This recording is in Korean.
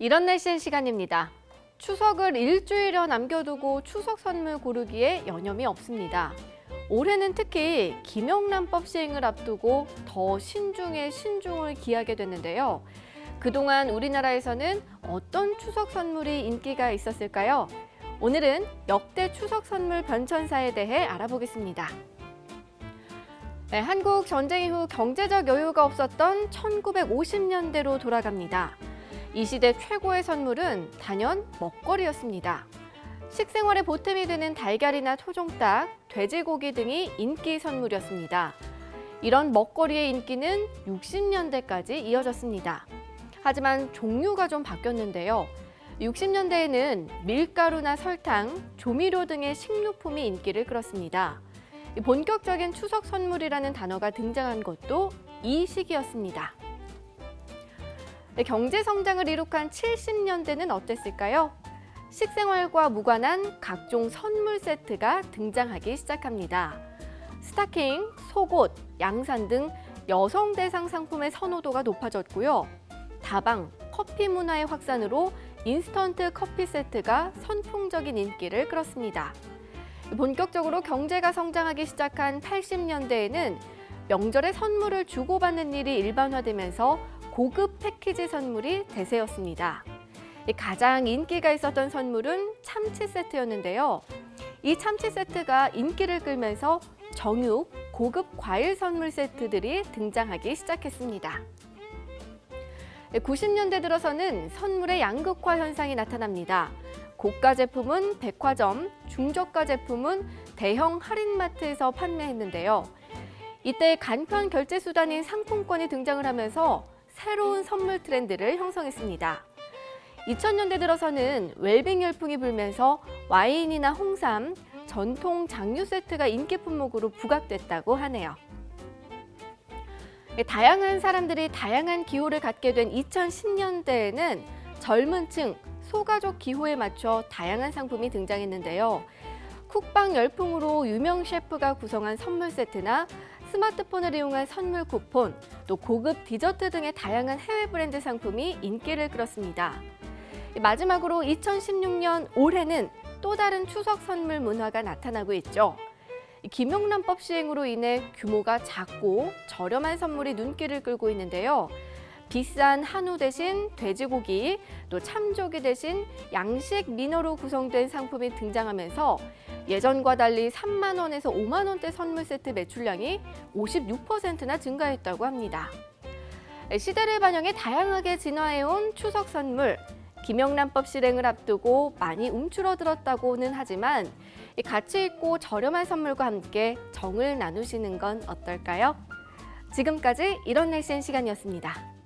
이런 날씨의 시간입니다. 추석을 일주일여 남겨두고 추석 선물 고르기에 여념이 없습니다. 올해는 특히 김영란법 시행을 앞두고 더 신중에 신중을 기하게 됐는데요. 그동안 우리나라에서는 어떤 추석 선물이 인기가 있었을까요? 오늘은 역대 추석 선물 변천사에 대해 알아보겠습니다. 네, 한국 전쟁 이후 경제적 여유가 없었던 1950년대로 돌아갑니다. 이 시대 최고의 선물은 단연 먹거리였습니다. 식생활에 보탬이 되는 달걀이나 토종닭, 돼지고기 등이 인기 선물이었습니다. 이런 먹거리의 인기는 60년대까지 이어졌습니다. 하지만 종류가 좀 바뀌었는데요. 60년대에는 밀가루나 설탕, 조미료 등의 식료품이 인기를 끌었습니다. 이 본격적인 추석 선물이라는 단어가 등장한 것도 이 시기였습니다. 네, 경제 성장을 이룩한 70년대는 어땠을까요? 식생활과 무관한 각종 선물 세트가 등장하기 시작합니다. 스타킹, 속옷, 양산 등 여성 대상 상품의 선호도가 높아졌고요. 다방, 커피 문화의 확산으로 인스턴트 커피 세트가 선풍적인 인기를 끌었습니다. 본격적으로 경제가 성장하기 시작한 80년대에는 명절에 선물을 주고받는 일이 일반화되면서 고급 패키지 선물이 대세였습니다. 가장 인기가 있었던 선물은 참치 세트였는데요. 이 참치 세트가 인기를 끌면서 정육, 고급 과일 선물 세트들이 등장하기 시작했습니다. 90년대 들어서는 선물의 양극화 현상이 나타납니다. 고가 제품은 백화점, 중저가 제품은 대형 할인마트에서 판매했는데요. 이때 간편 결제 수단인 상품권이 등장을 하면서 새로운 선물 트렌드를 형성했습니다. 2000년대 들어서는 웰빙 열풍이 불면서 와인이나 홍삼, 전통 장류 세트가 인기 품목으로 부각됐다고 하네요. 다양한 사람들이 다양한 기호를 갖게 된 2010년대에는 젊은 층, 소가족 기호에 맞춰 다양한 상품이 등장했는데요. 쿡방 열풍으로 유명 셰프가 구성한 선물 세트나 스마트폰을 이용한 선물 쿠폰, 또 고급 디저트 등의 다양한 해외 브랜드 상품이 인기를 끌었습니다. 마지막으로 2016년 올해는 또 다른 추석 선물 문화가 나타나고 있죠. 김영란법 시행으로 인해 규모가 작고 저렴한 선물이 눈길을 끌고 있는데요. 비싼 한우 대신 돼지고기, 또 참조기 대신 양식 민어로 구성된 상품이 등장하면서 예전과 달리 3만 원에서 5만 원대 선물 세트 매출량이 56%나 증가했다고 합니다. 시대를 반영해 다양하게 진화해온 추석 선물. 김영란법 실행을 앞두고 많이 움츠러들었다고는 하지만 가치 있고 저렴한 선물과 함께 정을 나누시는 건 어떨까요? 지금까지 이런 날씨인 시간이었습니다.